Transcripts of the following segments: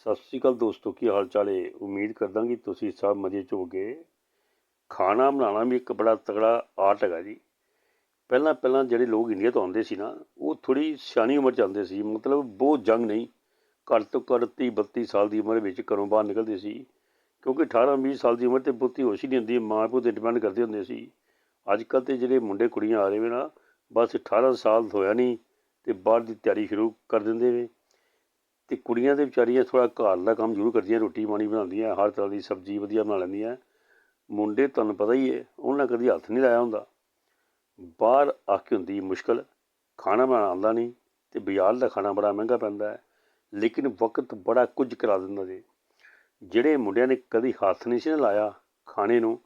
ਸਤਿ ਸ਼੍ਰੀ ਅਕਾਲ ਦੋਸਤੋ, ਕੀ ਹਾਲ ਚਾਲ ਹੈ ਉਮੀਦ ਕਰਦਾ ਕਿ ਤੁਸੀਂ ਸਭ ਮਜ਼ੇ 'ਚ ਹੋਗੇ ਖਾਣਾ ਬਣਾਉਣਾ ਵੀ ਇੱਕ ਬੜਾ ਤਗੜਾ ਆਰਟ ਹੈਗਾ ਜੀ। ਪਹਿਲਾਂ ਪਹਿਲਾਂ ਜਿਹੜੇ ਲੋਕ ਇੰਡੀਆ ਤੋਂ ਆਉਂਦੇ ਸੀ ਨਾ, ਉਹ ਥੋੜੀ ਸਿਆਣੀ ਉਮਰ 'ਚ ਆਉਂਦੇ ਸੀ। ਮਤਲਬ ਬਹੁਤ ਜੰਗ ਨਹੀਂ, ਘੱਟ ਤੋਂ ਘੱਟ ਤੀਹ 32 ਸਾਲ ਦੀ ਉਮਰ ਵਿੱਚ ਘਰੋਂ ਬਾਹਰ ਨਿਕਲਦੇ ਸੀ। ਕਿਉਂਕਿ 18 20 ਸਾਲ ਦੀ ਉਮਰ ਤੇ ਬਹੁਤੀ ਹੋਸ਼ ਹੀ ਨਹੀਂ ਹੁੰਦੀ ਮਾਂ ਪਿਓ ਤੇ ਡਿਪੈਂਡ ਕਰਦੇ ਹੁੰਦੇ ਸੀ। ਅੱਜ ਕੱਲ੍ਹ ਤੇ ਜਿਹੜੇ ਮੁੰਡੇ ਕੁੜੀਆਂ ਆ ਰਹੇ ਨੇ ਨਾ, ਬਸ 18 ਸਾਲ ਹੋਇਆ ਨਹੀਂ ਤੇ ਬਾਹਰ ਦੀ ਤਿਆਰੀ ਸ਼ੁਰੂ ਕਰ ਦਿੰਦੇ ਨੇ। ਤੇ ਕੁੜੀਆਂ ਦੇ ਵਿਚਾਰੀਆਂ ਥੋੜਾ ਘਰ ਦਾ ਕੰਮ ਜ਼ਰੂਰ ਕਰਦੀਆਂ, ਰੋਟੀ ਪਾਣੀ ਬਣਾਉਂਦੀਆਂ, ਹਰ ਤਰ੍ਹਾਂ ਦੀ ਸਬਜ਼ੀ ਵਧੀਆ ਬਣਾ ਲੈਂਦੀਆਂ। ਮੁੰਡੇ ਤੁਹਾਨੂੰ ਪਤਾ ਹੀ ਹੈ, ਉਹਨਾਂ ਕਦੀ ਹੱਥ ਨਹੀਂ ਲਾਇਆ ਹੁੰਦਾ। ਬਾਹਰ ਆ ਕੇ ਹੁੰਦੀ ਮੁਸ਼ਕਲ, ਖਾਣਾ ਬਣਾਉਣਾ ਆਉਂਦਾ ਨਹੀਂ ਤੇ ਬਾਜ਼ਾਰ ਦਾ ਖਾਣਾ ਬੜਾ ਮਹਿੰਗਾ ਪੈਂਦਾ ਹੈ। ਲੇਕਿਨ ਵਕਤ ਬੜਾ ਕੁਝ ਕਰਾ ਦਿੰਦਾ ਜੀ। ਜਿਹੜੇ ਮੁੰਡਿਆਂ ਨੇ ਕਦੀ ਹੱਥ ਨਹੀਂ ਸੀ ਨਾ ਲਾਇਆ ਖਾਣੇ ਨੂੰ,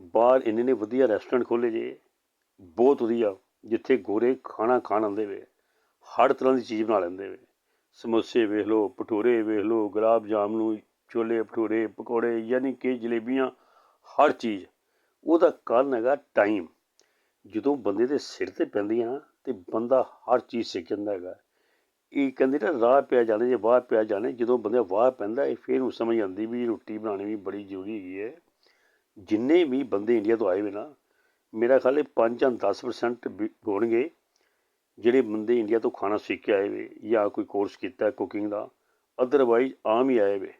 ਬਾਹਰ ਇੰਨੇ ਨੇ ਵਧੀਆ ਰੈਸਟੋਰੈਂਟ ਖੋਲੇ ਜੇ, ਬਹੁਤ ਵਧੀਆ, ਜਿੱਥੇ ਗੋਰੇ ਖਾਣਾ ਖਾਣ ਆਉਂਦੇ ਵੇ, ਹਰ ਤਰ੍ਹਾਂ ਦੀ ਚੀਜ਼ ਬਣਾ ਲੈਂਦੇ ਵੇ। ਸਮੋਸੇ ਵੇਖ ਲਓ, ਭਟੂਰੇ ਵੇਖ ਲਓ, ਗੁਲਾਬ ਜਾਮਨੂ ਛੋਲੇ ਭਟੂਰੇ, ਪਕੌੜੇ, ਯਾਨੀ ਕਿ ਜਲੇਬੀਆਂ, ਹਰ ਚੀਜ਼। ਉਹਦਾ ਕਾਰਨ ਹੈਗਾ ਟਾਈਮ ਜਦੋਂ ਬੰਦੇ ਦੇ ਸਿਰ ਤੇ ਪੈਂਦੀਆਂ ਤੇ ਬੰਦਾ ਹਰ ਚੀਜ਼ ਸਿੱਖ ਜਾਂਦਾ ਹੈਗਾ। ਇਹ ਕਹਿੰਦੇ ਨਾ, ਰਾਹ ਪਿਆ ਜਾਣੇ ਜੇ ਵਾਹ ਪਿਆ ਜਾਣੇ, ਜਦੋਂ ਬੰਦੇ ਵਾਹ ਪੈਂਦਾ, ਇਹ ਫਿਰ ਨੂੰ ਸਮਝ ਆਉਂਦੀ ਵੀ ਰੋਟੀ ਬਣਾਉਣੀ ਵੀ ਬੜੀ ਜ਼ਰੂਰੀ ਹੈਗੀ ਹੈ। ਜਿੰਨੇ ਵੀ ਬੰਦੇ ਇੰਡੀਆ ਤੋਂ ਆਏ ਹੋਏ ਨਾ, ਮੇਰਾ ਖਿਆਲ ਹੈ 5 ਜਾਂ 10% ਵੀ ਹੋਣਗੇ। ਜਿਹੜੇ ਬੰਦੇ ਇੰਡੀਆ ਤੋਂ ਖਾਣਾ ਸਿੱਖ ਕੇ ਆਏ ਵੇ ਜਾਂ ਕੋਈ ਕੋਰਸ ਕੀਤਾ ਕੁਕਿੰਗ ਦਾ ਅਦਰਵਾਈਜ਼ ਆਮ ਹੀ ਆਏ ਵੇ।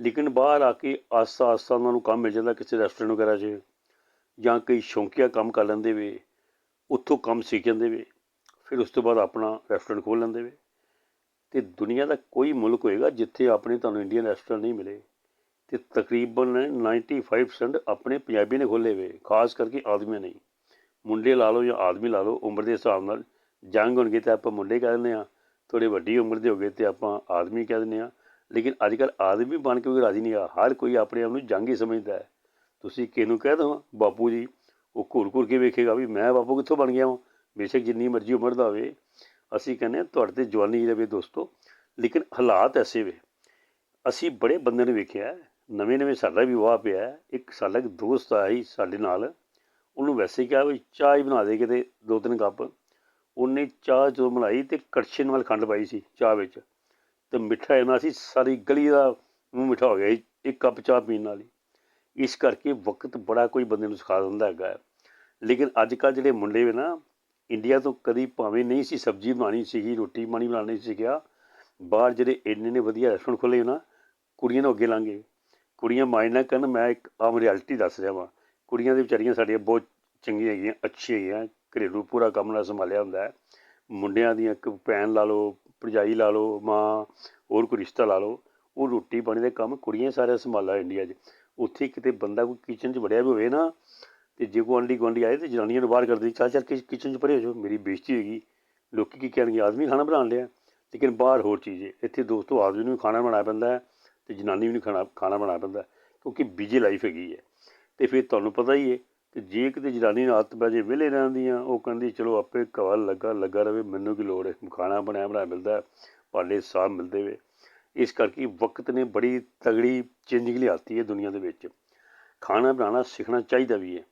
ਲੇਕਿਨ ਬਾਹਰ ਆ ਕੇ ਆਸਾ ਆਸਾ ਉਹਨਾਂ ਨੂੰ ਕੰਮ ਮਿਲ ਜਾਂਦਾ ਕਿਸੇ ਰੈਸਟੋਰੈਂਟ ਵਗੈਰਾ 'ਚ ਜਾਂ ਕਈ ਸ਼ੌਂਕੀਆ ਕੰਮ ਕਰ ਲੈਂਦੇ ਵੇ, ਉੱਥੋਂ ਕੰਮ ਸਿੱਖ ਜਾਂਦੇ ਵੇ, ਫਿਰ ਉਸ ਤੋਂ ਬਾਅਦ ਆਪਣਾ ਰੈਸਟੋਰੈਂਟ ਖੋਲ੍ਹ ਲੈਂਦੇ ਵੇ। ਤੇ ਦੁਨੀਆ ਦਾ ਕੋਈ ਮੁਲਕ ਹੋਏਗਾ ਜਿੱਥੇ ਆਪਣੇ ਤੁਹਾਨੂੰ ਇੰਡੀਅਨ ਰੈਸਟੋਰੈਂਟ ਨਹੀਂ ਮਿਲੇ ਤੇ ਤਕਰੀਬਨ 95% ਆਪਣੇ ਪੰਜਾਬੀ ਨੇ ਖੋਲ੍ਹੇ ਵੇ, ਖਾਸ ਕਰਕੇ ਆਦਮੀਆਂ ਨੇ। ਮੁੰਡੇ ਲਾ ਲਓ ਜਾਂ ਆਦਮੀ ਲਾ ਲਓ, ਉਮਰ ਦੇ ਹਿਸਾਬ ਨਾਲ ਜੰਗ ਹੋਣਗੇ ਤਾਂ ਆਪਾਂ ਮੁੰਡੇ ਕਹਿ ਦਿੰਦੇ ਆ ਥੋੜੇ ਵੱਡੀ ਉਮਰ ਦੇ ਹੋ ਗਏ ਤੇ ਆਪਾਂ ਆਦਮੀ ਕਹਿ ਦਿੰਦੇ ਆ ਲੇਕਿਨ ਅੱਜ ਕੱਲ ਆਦਮੀ ਬਣ ਕੇ ਕੋਈ ਰਾਜ਼ੀ ਨਹੀਂ ਆ ਹਰ ਕੋਈ ਆਪਣੇ ਆਪ ਨੂੰ ਜੰਗ ਹੀ ਸਮਝਦਾ ਹੈ। ਤੁਸੀਂ ਕਿਹਨੂੰ ਕਹਿ ਦੋ? ਬਾਪੂ ਜੀ, ਉਹ ਘੂਰ ਘੁਰ ਕੇ ਵੇਖੇਗਾ ਵੀ ਮੈਂ ਬਾਪੂ ਕਿੱਥੋਂ ਬਣ ਗਿਆ ਹਾਂ ਬੇਸ਼ੱਕ ਜਿੰਨੀ ਮਰਜ਼ੀ ਉਮਰ ਦਾ ਹੋਵੇ। ਅਸੀਂ ਕਹਿੰਦੇ ਹਾਂ, ਤੁਹਾਡੇ ਤੇ ਜਵਾਨੀ ਰਵੇ ਦੋਸਤੋ। ਲੇਕਿਨ ਹਾਲਾਤ ਐਸੇ ਵੇ। ਅਸੀਂ ਬੜੇ ਬੰਦੇ ਨੇ ਵੇਖਿਆ ਨਵੇਂ ਨਵੇਂ ਸਾਡਾ ਵੀ ਵਾਹ ਪਿਆ ਇੱਕ ਸਾਡਾ ਇੱਕ ਦੋਸਤ ਆਇਆ ਸੀ ਸਾਡੇ ਨਾਲ। ਉਹਨੂੰ ਵੈਸੇ ਕਿਹਾ ਵੀ ਚਾਹ ਹੀ ਬਣਾ ਦੇ ਕਿਤੇ, ਦੋ ਤਿੰਨ ਕੱਪ। ਉਹਨੇ ਚਾਹ ਜਦੋਂ ਬਣਾਈ ਤੇ ਕੜਛੇ ਨਾਲ ਖੰਡ ਪਾਈ ਸੀ ਚਾਹ ਵਿੱਚ, ਤੇ ਮਿੱਠਾ ਇਹਨਾਂ ਸੀ, ਸਾਰੀ ਗਲੀ ਦਾ ਮੂੰਹ ਮਿੱਠਾ ਹੋ ਗਿਆ ਸੀ, ਇੱਕ ਕੱਪ ਚਾਹ ਪੀਣ ਨਾਲ ਹੀ। ਇਸ ਕਰਕੇ ਵਕਤ ਬੜਾ ਕੋਈ ਬੰਦੇ ਨੂੰ ਸਿਖਾ ਦਿੰਦਾ ਹੈਗਾ ਹੈ। ਲੇਕਿਨ ਅੱਜ ਕੱਲ੍ਹ ਜਿਹੜੇ ਮੁੰਡੇ ਵੇ ਨਾ, ਇੰਡੀਆ ਤੋਂ ਕਦੀ ਭਾਵੇਂ ਨਹੀਂ ਸੀ ਸਬਜ਼ੀ ਬਣਾਉਣੀ ਸੀਗੀ, ਰੋਟੀ ਪਾਣੀ ਬਣਾਉਣਾ ਨਹੀਂ ਸਿੱਖਿਆ ਬਾਹਰ ਜਿਹੜੇ ਇੰਨੇ ਨੇ ਵਧੀਆ ਰੈਸਟੋਰੈਂਟ ਖੋਲ੍ਹੇ ਨਾ, ਕੁੜੀਆਂ ਨੂੰ ਅੱਗੇ ਲਾਂਗੇ ਕੁੜੀਆਂ ਮਾਈਂਡ ਨਾ ਕਰਨ ਮੈਂ ਇੱਕ ਆਮ ਰਿਐਲਿਟੀ ਦੱਸ ਰਿਹਾ ਵਾਂ। ਕੁੜੀਆਂ ਦੇ ਵਿਚਾਰੀਆਂ ਸਾਡੀਆਂ ਬਹੁਤ ਚੰਗੀਆਂ ਹੈਗੀਆਂ, ਅੱਛੀਆਂ ਹੈਗੀਆਂ ਘਰੇਲੂ ਪੂਰਾ ਕੰਮ ਨਾਲ ਸੰਭਾਲਿਆ ਹੁੰਦਾ ਹੈ। ਮੁੰਡਿਆਂ ਦੀਆਂ ਇੱਕ ਭੈਣ ਲਾ ਲਓ, ਭਰਜਾਈ ਲਾ ਲਓ, ਮਾਂ, ਹੋਰ ਕੋਈ ਰਿਸ਼ਤਾ ਲਾ ਲਓ, ਉਹ ਰੋਟੀ ਪਾਣੀ ਦੇ ਕੰਮ ਕੁੜੀਆਂ ਸਾਰਿਆਂ ਸੰਭਾਲਿਆ ਇੰਡੀਆ 'ਚ। ਉੱਥੇ ਕਿਤੇ ਬੰਦਾ ਕੋਈ ਕਿਚਨ 'ਚ ਵੜਿਆ ਵੀ ਹੋਵੇ ਨਾ, ਤੇ ਜੇ ਕੋਈ ਆਂਢੀ ਗੁਆਂਢੀ ਆਏ ਤੇ ਜਨਾਨੀਆਂ ਨੂੰ ਬਾਹਰ ਕਰਦੀ ਚੱਲ ਚੱਲ ਕੇ ਕਿਚਨ 'ਚ ਪਰੇ ਹੋ ਜਾਓ, ਮੇਰੀ ਬੇਇੱਜ਼ਤੀ ਹੋਏਗੀ। ਲੋਕੀ ਕੀ ਕਹਿਣਗੇ, ਆਦਮੀ ਖਾਣਾ ਬਣਾਉਣ ਲਿਆ ਲੇਕਿਨ ਬਾਹਰ ਹੋਰ ਚੀਜ਼ ਹੈ, ਇੱਥੇ ਦੋਸਤੋ ਆਦਮੀ ਨੂੰ ਵੀ ਖਾਣਾ ਬਣਾਉਣਾ ਪੈਂਦਾ ਹੈ ਤੇ ਜਨਾਨੀ ਨੂੰ ਵੀ ਖਾਣਾ ਖਾਣਾ ਬਣਾਉਣਾ ਪੈਂਦਾ, ਕਿਉਂਕਿ ਬਿਜ਼ੀ ਲਾਈਫ ਹੈਗੀ ਹੈ। ਤੇ ਫਿਰ ਤੁਹਾਨੂੰ ਪਤਾ ਹੀ ਹੈ ਕਿ ਜੇ ਕਿਤੇ ਜਨਾਨੀ ਨੂੰ ਆਦਤ ਪੈ ਜੇ ਵਿਹਲੇ ਰਹਿੰਦੀਆਂ ਉਹ ਕਹਿੰਦੀ ਚਲੋ ਆਪੇ ਕਵਲ ਲੱਗਾ ਲੱਗਾ ਰਵੇ ਮੈਨੂੰ ਕੀ ਲੋੜ ਹੈ? ਖਾਣਾ ਬਣਾਇਆ ਬਣਾਇਆ ਮਿਲਦਾ ਹੈ, ਭਾਂਡੇ ਸਾਫ਼ ਮਿਲਦੇ ਵੇ। ਇਸ ਕਰਕੇ ਵਕਤ ਨੇ ਬੜੀ ਤਗੜੀ ਚੇਂਜਿੰਗ ਲਿਆਤੀ ਹੈ ਦੁਨੀਆ ਦੇ ਵਿੱਚ। ਖਾਣਾ ਬਣਾਉਣਾ ਸਿੱਖਣਾ ਚਾਹੀਦਾ ਵੀ ਹੈ।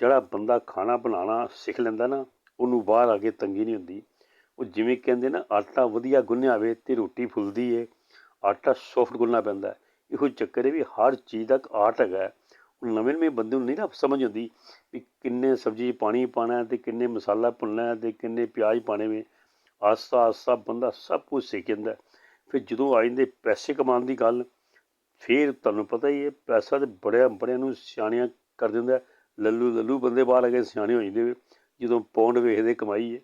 ਜਿਹੜਾ ਬੰਦਾ ਖਾਣਾ ਬਣਾਉਣਾ ਸਿੱਖ ਲੈਂਦਾ ਨਾ ਉਹਨੂੰ ਬਾਹਰ ਆ ਕੇ ਤੰਗੀ ਨਹੀਂ ਹੁੰਦੀ। ਉਹ ਜਿਵੇਂ ਕਹਿੰਦੇ ਨਾ ਆਟਾ ਵਧੀਆ ਗੁੰਨਿਆ ਹੋਵੇ ਤੇ ਰੋਟੀ ਫੁੱਲਦੀ ਏ ਆਟਾ ਸੌਫਟ ਗੁੰਨਣਾ ਪੈਂਦਾ। ਇਹੋ ਚੱਕਰ ਹੈ ਵੀ ਹਰ ਚੀਜ਼ ਦਾ ਇੱਕ ਆਰਟ ਹੈਗਾ। ਨਵੇਂ ਨਵੇਂ ਬੰਦੇ ਨੂੰ ਨਹੀਂ ਨਾ ਸਮਝ ਆਉਂਦੀ ਵੀ ਕਿੰਨੇ ਸਬਜ਼ੀ ਪਾਣੀ ਪਾਣਾ ਹੈ ਤੇ ਕਿੰਨੇ ਮਸਾਲਾ ਭੁੰਨਣਾ ਹੈ ਤੇ ਕਿੰਨੇ ਪਿਆਜ਼ ਪਾਣੇ ਵੇ। ਆਸਤਾ ਆਸਤਾ ਬੰਦਾ ਸਭ ਕੁਝ ਸਿੱਖ ਜਾਂਦਾ। ਫਿਰ ਜਦੋਂ ਆ ਜਾਂਦੇ ਪੈਸੇ ਕਮਾਉਣ ਦੀ ਗੱਲ, ਫਿਰ ਤੁਹਾਨੂੰ ਪਤਾ ਹੀ ਹੈ ਪੈਸਾ ਤੇ ਬੜਿਆਂ ਬੜਿਆਂ ਨੂੰ ਸਿਆਣਿਆਂ ਕਰ ਦਿੰਦਾ ਲੱਲੂ ਲੱਲੂ ਬੰਦੇ ਬਾਹਰ ਆ ਕੇ ਸਿਆਣੇ ਹੋ ਜਾਂਦੇ ਜਦੋਂ ਪੌਂਡ ਵੇਖਦੇ ਕਮਾਈ ਹੈ।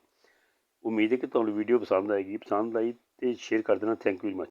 ਉਮੀਦ ਹੈ ਕਿ ਤੁਹਾਨੂੰ ਵੀਡੀਓ ਪਸੰਦ ਆਏਗੀ। ਪਸੰਦ ਆਈ ਤੇ ਸ਼ੇਅਰ ਕਰ ਦੇਣਾ। Thank you very much